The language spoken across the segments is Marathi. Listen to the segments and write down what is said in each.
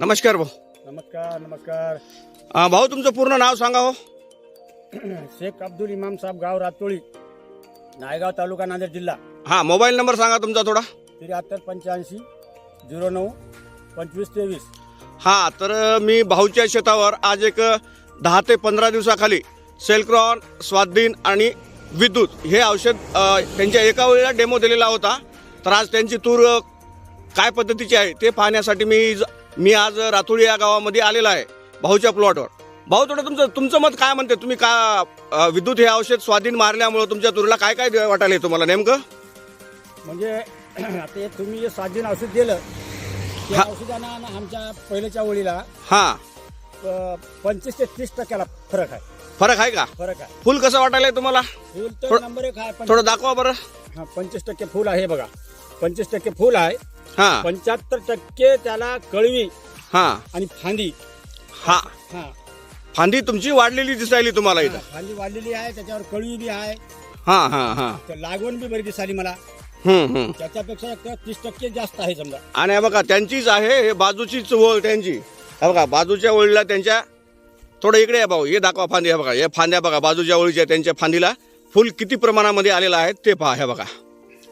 नमस्कार भाऊ. नमस्कार नमस्कार. अं, भाऊ तुमचं पूर्ण नाव सांगा हो. शेख अब्दुल इमाम साहेब गाव रातोळी नायगाव तालुका नांदेड जिल्हा. हां मोबाईल नंबर सांगा तुमचा थोडा. त्र्याहत्तर पंच्याऐंशी झिरो नऊ पंचवीस तेवीस. हां तर मी भाऊच्या शेतावर आज एक दहा ते पंधरा दिवसाखाली सेल्क्रॉन स्वाधीन आणि विद्युत हे औषध अं, त्यांच्या एका वेळेला डेमो दिलेला होता. तर आज त्यांची तूर अं, काय पद्धतीची आहे ते पाहण्यासाठी मी ज- मी आज रातोळी या गावामध्ये आलेला आहे भाऊच्या प्लॉटवर. भाऊ थोडं तुमचं तुमचं मत काय म्हणते? तुम्ही का विद्युत हे औषध स्वाधीन मारल्यामुळं तुमच्या तुरीला काय काय वाटायला तुम्हाला? नेमकं? म्हणजे आता तुम्ही जे सात औषध दिलं त्या औषधानं आमच्या पहिल्याच्या ओळीला हां. पंचवीस ते तीस टक्क्याला फरक आहे. फरक आहे का? फरक आहे. फुल कसं वाटायलंय तुम्हाला? फुल तर नंबर एक आहे थोडं दाखवा बरं. हा पंचवीस टक्के फुल आहे बघा. पंचवीस टक्के फुल आहे. हां. पंच्याहत्तर टक्के त्याला कळवी हां. आणि फांदी. हा. हा. फांदी तुमची वाढलेली दिसायली तुम्हाला इथं. फांदी वाढलेली आहे त्याच्यावर कळवी बी आहे. हां हां हां. तर लागवण बी बरी दिसाली मला. हम्म, हम्म. त्याच्यापेक्षा एक तीस टक्के जास्त आहे समजा. आणि हे बघा त्यांचीच आहे हे बाजूचीच ओळ त्यांची. हे बघा बाजूच्या ओळीला त्यांच्या थोडं इकडे आहे भाऊ हे दाखवा फांदी हे बघा हे फांद्या बघा बाजूच्या ओळीच्या त्यांच्या फांदीला फुल किती प्रमाणामध्ये आलेलं आहे ते पहा हे बघा.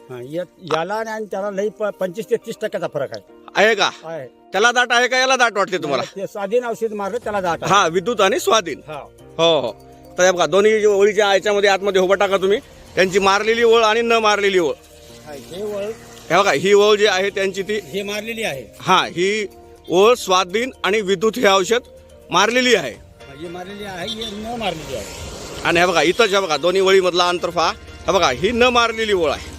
हा, या- याला आणि त्याला लई प- पंचवीस ते तीस टक्क्याचा फरक आहे. आहे का? आहे. त्याला दाट आहे का? याला दाट वाटते तुम्हाला? ते स्वाधीन औषध मारलं त्याला दाट. हा विद्युत आणि स्वाधीन. हा. हो हो. तर हे बघा दोन्ही ओळीच्या याच्यामध्ये आतमध्ये उभं टाका तुम्ही त्यांची मारलेली ओळ आणि न मारलेली ओळ. हा, वळ हे बघा ही ओळ जी आहे त्यांची ती हे मारलेली आहे. हा ही ओळ स्वाधीन आणि विद्युत हे औषध मारलेली आहे. हा, मारलेली आहे ही न मारलेली आहे. आणि हे बघा इथंच हे बघा दोन्ही वळीमधला अंतर पहा. हे बघा ही न मारलेली ओळ आहे.